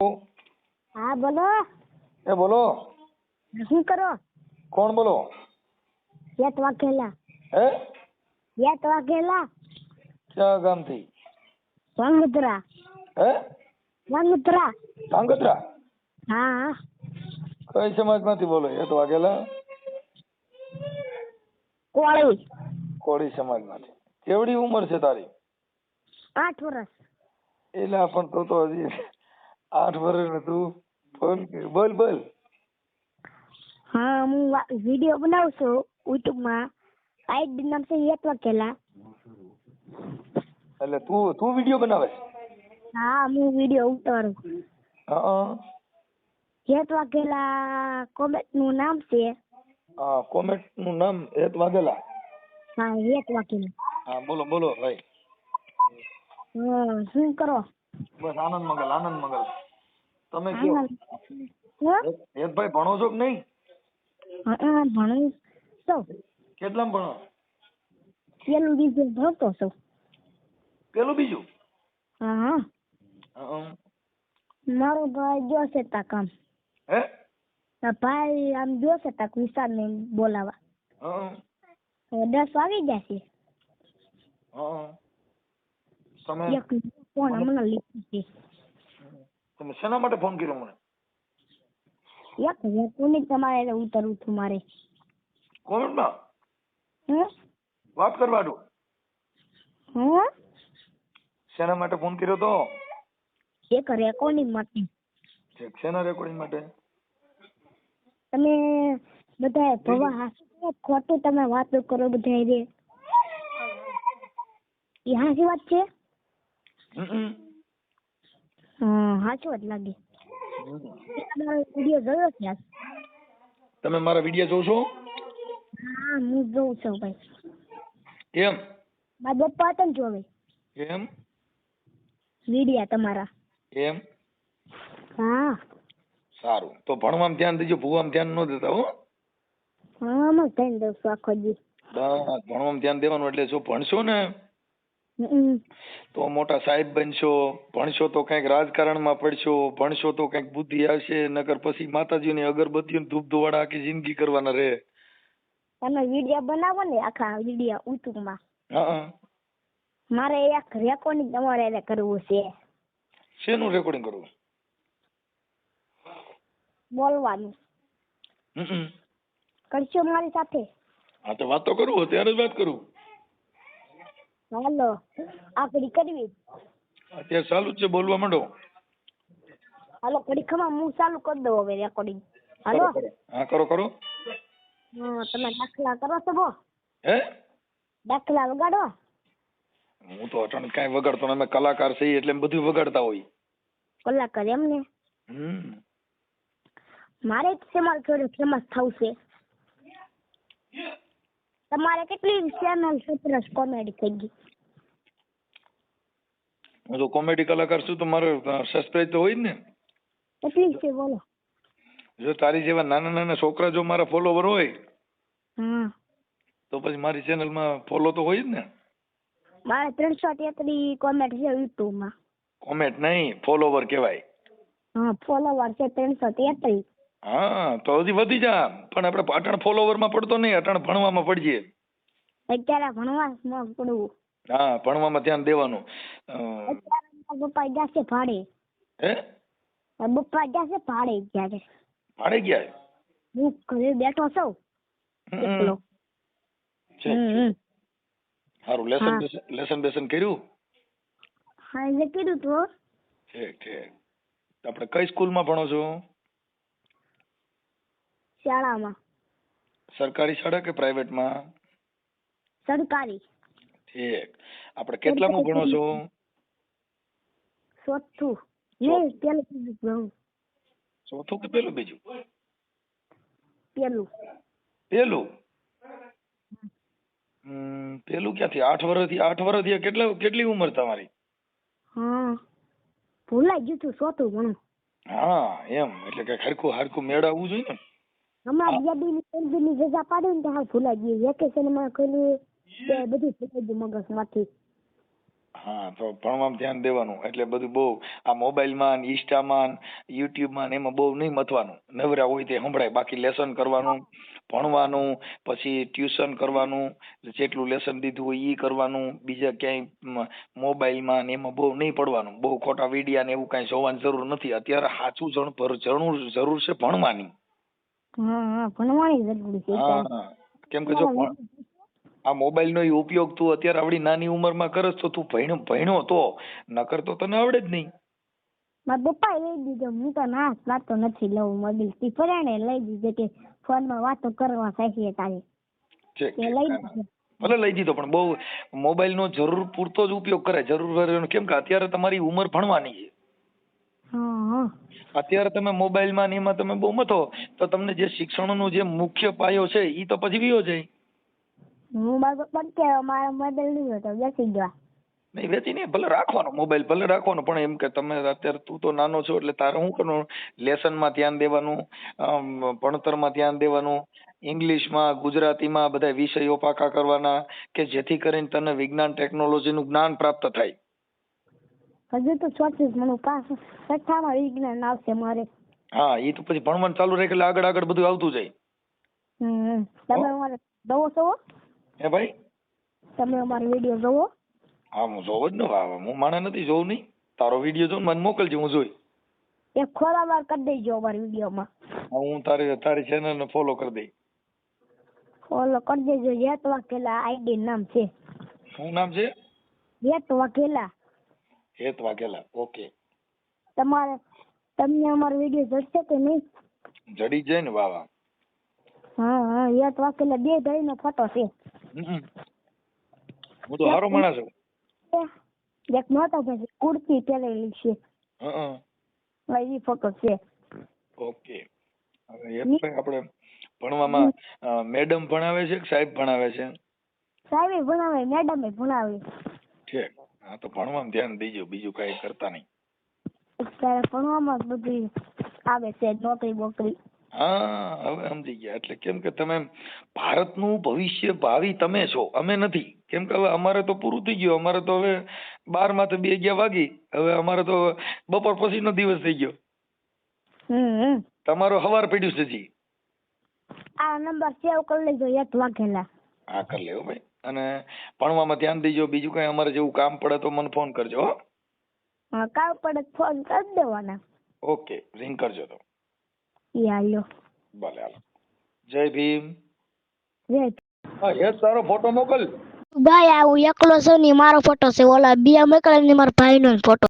હા બોલો. એ બોલો. શું કરો? કોણ બોલો? યત વાઘેલા. હે? યત વાઘેલા? ક્યાં ગામથી? વાંગોદરા હે? વાંગોદરા ધાંગધ્રા હા. કઈ સમાજમાંથી બોલો? એ તો વાઘેલા? કોળી. કોળી સમાજમાંથી. કેવડી ઉંમર છે તારી? આઠ વર્ષ એટલે પણ તો તો હજી આઠ વર્ષ હતું બોલ બોલ બોલ. હા હું વીડિયો બનાવું છું યુટ્યુબમાં. આઈડ નામ છે યત વકેલા એટલે તું તું વીડિયો બનાવે? હા હું વીડિયો ઉતારું. હા યત વાઘેલા કોમેન્ટનું નામ છે. હા કોમેન્ટનું નામ હેત વાઘેલા. હા યત વાઘેલા. હા બોલો બોલો ભાઈ. હા શું કરો? બસ આનંદ મંગલ આનંદ મંગલ. તમે કયો હેતભાઈ ભણો છો કે નહીં? હા ભણો તો કેટલામ ભણો? પેલું બીજું ભણતો છું. પેલું બીજું? હા હા. મારો ભાઈ જોશે તા કામ. હે? ભાઈ આમ જોશે તા વિશાલ ને બોલાવા. દસ આવી જશે ફોન હમણાં લીધું છે. તમે શેના માટે ફોન કર્યો મને? યાર હું કોને તમારે ઉતરું છું મારે? કોમેન્ટમાં? હે? વાત કરવા દો. હે? શેના માટે ફોન કર્યો તો? એક રેકોર્ડિંગ માટે. ઠીક શેના રેકોર્ડિંગ માટે? તમે બધા ભવા હાસી ખોટું તમે વાત કરો બધા રે. એ હાસી વાત છે? હમ. હા જ લાગે. તમારો વીડિયો જોયો છે તમે મારા વીડિયો જોવો છો હા હું જોઉં છું ભાઈ. કેમ? મારા પપ્પા હતા ને જોવે કેમ? વિડીયા તમારા. એમ હા. સારું. તો ભણવામાં ધ્યાન દેજો ભૂવામાં ધ્યાન ન દેતા હો. હા હું ધ્યાન દઉં છું આખો દી ભણવામાં ધ્યાન દેવાનું એટલે જો ભણશો ને. તો મોટા સાહેબ બનશો ભણશો તો કંઈક રાજકારણમાં પડશો ભણશો તો કંઈક બુદ્ધિ આવશે નકર પછી માતાજીની અગરબત્તીઓ ધૂપ ધોવાડા આખી જિંદગી કરવાના રહે. તમે વિડિયા બનાવો ને આખા વિડિયા યુટ્યુબમાં. હા મારે એક રેકોર્ડિંગ તમારે એને કરવું છે. શેનું રેકોર્ડિંગ કરવું? બોલવાનું. કરશો મારી સાથે? હા તો વાત તો કરું અત્યારે જ વાત કરું. હાલો આકડી કરવી. અત્યારે ચાલુ જ છે બોલવા માંડો. હાલો ઘડી ખમા હું ચાલુ કરી દઉં હવે રેકોર્ડિંગ હાલો. હા કરો કરો. તમે દાખલા કરો છો બો હે? દાખલા વગાડો. હું તો અટણ કાંઈ વગાડતો અમે કલાકાર છીએ એટલે બધું વગાડતા હોય. કલાકાર એમને? હમ. મારે જ તમારે થોડું ફેમસ થવું છે. તમારે કેટલી ચેનલ સત્રસ કોમેડી થઈ ગઈ. હું તો કોમેડી કલાકાર છું તો મારો સબસ્ક્રાઇબ તો હોય જ ને. કેટલી છે? બોલો. જો તારી જેવા નાના નાના છોકરા જો મારા ફોલોવર હોય તો પછી મારી ચેનલમાં ફોલો તો હોય જ ને. મારે ત્રણસો તેત્રી કોમેન્ટ છે યુટ્યુબમાં કોમેન્ટ નહીં ફોલોવર કહેવાય. હા ફોલોવર છે ત્રણસો તેત્રીસ હા તો હજી વધી જા. પણ આપણે અટણ ફોલોવરમાં પડતો નહીં અટણ ભણવામાં પડજે અત્યારે ભણવામાં પડવું. હા ભણવામાં ધ્યાન દેવાનું. મારા જશે ભાડે. હે? પપ્પા જશે ભાડે જ્યારે. ભાડે ગયા હું ઘરે બેઠો છું. એકલો. સારું લેસન લેસન બેસન કર્યું? હા એટલે કીધું તો ઠીક ઠીક. આપણે કઈ સ્કૂલમાં ભણો છો? શાળામાં. સરકારી શાળા કે પ્રાઇવેટમાં? સરકારી. ઠીક. આપણે કેટલામાં ભણો છો? ચોથું. નહીં પેલું બીજું ભણું. ચોથું કે પેલું બીજું? પેલું. પેલું? હમ પેલું ક્યાંથી? આઠ વર્ષથી આઠ વર્ષથી કેટલા કેટલી ઉંમર તમારી? હા. ભૂલાઈ ગયું તું ચોથું ભણું. હા એમ. એટલે કે ખરખું હરખું મેળવવું જોઈએ ને. હમણાં બે દી ત્રણની રજા પાડી ને તો ભૂલાઈ ગયું વેકેશનમાં ખોલ્યું બધું ભૂલાઈ ગયું મગજમાંથી. હા તો ભણવામાં ધ્યાન દેવાનું. એટલે બધું બહુ આ મોબાઈલમાં ઇન્સ્ટામાં યુટ્યુબમાં એમાં બહુ નહીં મથવાનું. નવરા હોય તે સંભળાય. બાકી લેસન કરવાનું ભણવાનું પછી ટ્યુશન કરવાનું જેટલું લેસન દીધું હોય એ કરવાનું બીજા ક્યાંય મોબાઈલમાં ને એમાં બહુ નહીં પડવાનું. બહુ ખોટા વિડિયા ને એવું કાંઈ જોવાની જરૂર નથી. અત્યારે સાચું જણ જરૂર જરૂર છે ભણવાની. હા હા ભણવાની જરૂરી છે હા કેમ કે જો આ મોબાઈલ નો ઉપયોગ તું અત્યારે આવડી નાની ઉંમરમાં કરસ તો તું ભણ્યો ભણ્યો તો. નકર તો તને આવડે જ નહીં. મારા પપ્પા લઈ દીધો. હું તો ના જ નથી લઉં મોબાઈલ. થી ફરાણે લઈ દીધો કે ફોનમાં વાતો કરવા સાચી તારે. ઠીક. લઈ. દીધો. ભલે લઈ દીધો પણ બહુ મોબાઈલ નો જરૂર પૂરતો જ ઉપયોગ કરે જરૂર કેમ કે અત્યારે તમારી ઉંમર ભણવાની છે. અત્યારે તમે મોબાઈલમાં ને એમાં તમે બહુ મથો તો તમને જે શિક્ષણનો જે મુખ્ય પાયો છે એ તો પછી વિયો જાય હું મારા પપ્પા કે મારો મોબાઈલ લીધો તો બેસી ગયા. નહીં વેચી નહીં ભલે રાખવાનો મોબાઈલ ભલે રાખવાનો પણ એમ કે તમે અત્યારે તું તો નાનો છો એટલે તારે શું કરવાનું? લેસનમાં ધ્યાન દેવાનું ભણતરમાં ધ્યાન દેવાનું ઇંગ્લિશમાં ગુજરાતીમાં બધા વિષયો પાકા કરવાના કે જેથી કરીને તને વિજ્ઞાન ટેકનોલોજીનું જ્ઞાન પ્રાપ્ત થાય. હજુ તો ચોત્રીસ મને પાસ છઠ્ઠામાં વિજ્ઞાન આવશે મારે. હા એ તો પછી ભણવાનું ચાલુ રાખે એટલે આગળ આગળ બધું આવતું જાય. હમ તમે અમારે જોવો છો? હે ભાઈ? તમે અમારો વીડિયો જોવો? હા હું જોવો જ ને વાહ. હું માણે નથી જોઉં નહીં. તારો વીડિયો જો ને મને મોકલજે હું જોઈ. એક ખોરાવાર કરી દેજો અમારી વિડીયોમાં. હા, હું તારી તારી ચેનલ ને ફોલો કરી દઈ ફોલો કરી દેજો યત વાકેલા આઈડી નામ છે. શું નામ છે? યત વાઘેલા હેત વાઘેલા ઓકે. તમારે તમને અમારો વીડિયો જોશે કે નહીં? જડી જાય ને વાહ હા હા હેત વાઘેલા બે ભાઈનો ફોટો છે. હું તો હારો માણસ છું. એક મોટો ભાઈ કુર્તી પહેરેલી છે. હા હા, ઈ ફોટો છે. ઓકે. હવે ભાઈ આપણે ભણવામાં મેડમ ભણાવે છે કે સાહેબ ભણાવે છે? સાહેબ ભણાવે મેડમ ભણાવે. ઠીક. હા તો ભણવામાં ધ્યાન દેજો બીજું કઈ કરતા નહીં. અત્યારે ભણવામાં જ બધી આવે છે નોકરી બોકરી. હા હવે સમજી ગયા. એટલે કેમ કે તમે ભારતનું ભવિષ્ય ભાવિ તમે છો અમે નથી. કેમ કે હવે અમારે તો પૂરું થઈ ગયું. અમારે તો હવે બારમાંથી બે ગયા વાગી. હવે અમારે તો બપોર પછીનો દિવસ થઈ ગયો. તમારો હવાર પડ્યું છે જી આ નંબર સેવ કરી લેજો એક વાગેલા. હા કરી લેવો ભાઈ. અને ભણવામાં ધ્યાન દેજો બીજું કઈ અમારે જેવું કામ પડે તો મને ફોન કરજો હા. કામ પડે ફોન કરી દેવાના. ઓકે રિંગ કરજો તો. યાલો ભલે હાલો. જય ભીમ. જય હા યસ તારો ફોટો મોકલ. ભાઈ આવું એકલો છે ને મારો ફોટો છે. ઓલા બે મોકલે ને મારા ભાઈનો ફોટો